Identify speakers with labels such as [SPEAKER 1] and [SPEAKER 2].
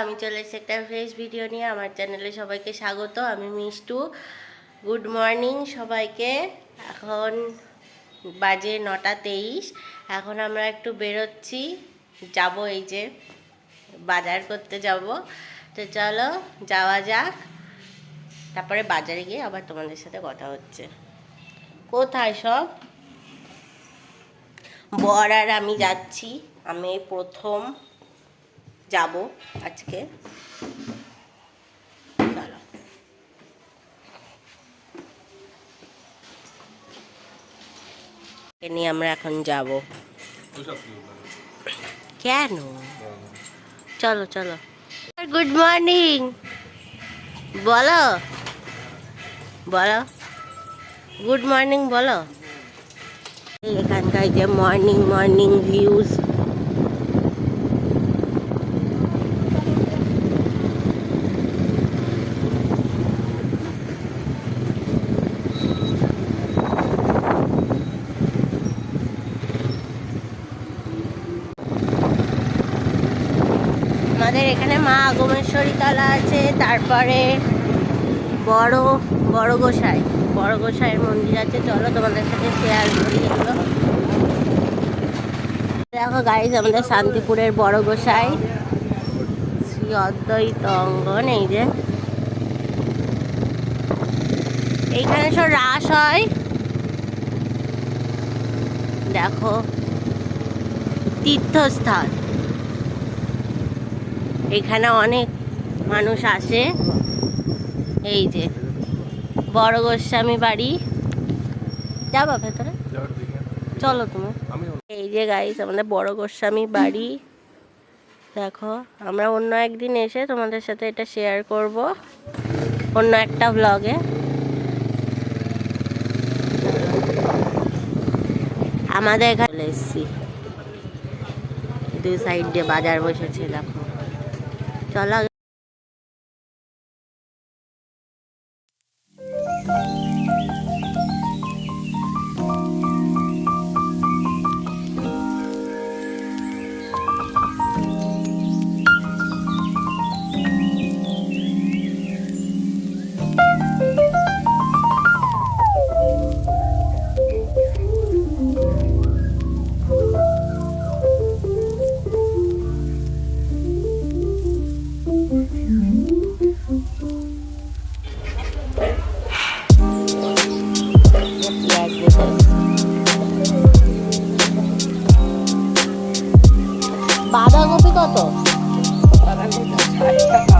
[SPEAKER 1] আমি চলে এসেছি একটা ফ্রেশ ভিডিও নিয়ে। আমার চ্যানেলে সবাইকে স্বাগত। আমি মিষ্টু। গুড মর্নিং সবাইকে। এখন বাজে নটা তেইশ। এখন আমরা একটু বেরোচ্ছি। যাব এই যে বাজার করতে যাব। তো চলো, যাওয়া যাক। তারপরে বাজারে গিয়ে আবার তোমাদের সাথে কথা হচ্ছে। কোথায় সব? বর আর আমি যাচ্ছি। আমি প্রথম। যাব আজকে। চলো। নিয়ে আমরা এখন যাব। কেন? চলো চলো। Good morning. বলো। বলো। গুড মর্নিং বলো। এখানকার যে মর্নিং মর্নিং ভিউজ আমাদের এখানে মা আগমেশ্বরী তলা আছে, তারপরে বড় বড় গোসাই। বড় গোসাইয়ের মন্দির আছে। চলো তোমাদের সাথে শেয়ার করি দেখো গাইজ আমাদের শান্তিপুরের বড় গোসাই। শ্রী অদ্বৈত অঙ্গন, এই যে। এইখানে সব রাস হয়। দেখো, তীর্থস্থান। এখানে অনেক মানুষ আসে। এই যে, বড় গোস্বামী বাড়ি। যাবা ভেতরে চলো তুমি। এই যে গাইস আমাদের বড় গোস্বামী বাড়ি। দেখো, আমরা অন্য একদিন এসে তোমাদের সাথে এটা শেয়ার করব। অন্য একটা ব্লগে আমাদের এখানে এসছি। দুই সাইড দিয়ে বাজার বসেছে, দেখো। চলো বাঁধাকপি কত? বাঁধাকপি ষাট টাকা